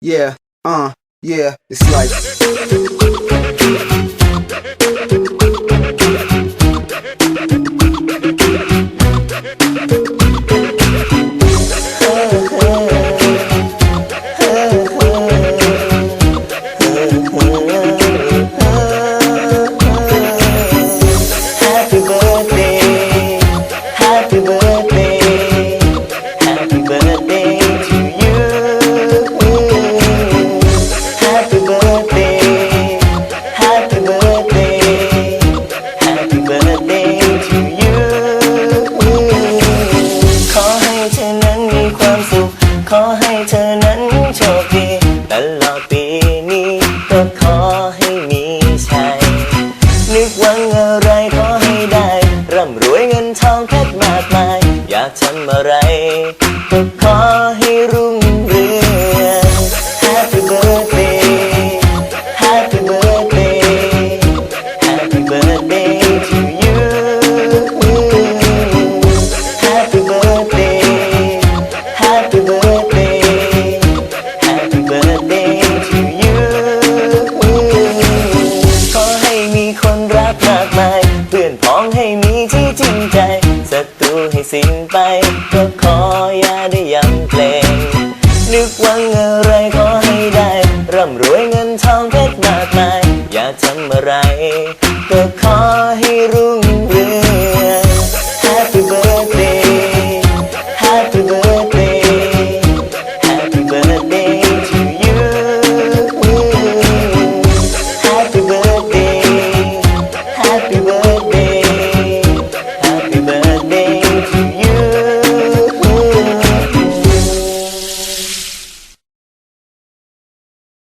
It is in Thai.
Yeah, uh, yeah, it's like. เธอนั้นมีความสุข ขอให้เธอนั้นโชคดีตลอดปีนี้ก็ขอให้มีชัยนึกหวังอะไรขอให้ได้ ร่ำรวยเงินทองแค่มากมาย อยากทำอะไรก็ขอให้รุ่ง ใจศัตรูให้สิ้นไป ก็ขออย่าได้ย้ำเกรงนึกหวังอะไรขอให้ได้ ร่ำรวยเงินทองเพชรมากมาย อยากทำอะไร ก็ขอให้รุ่งเรือง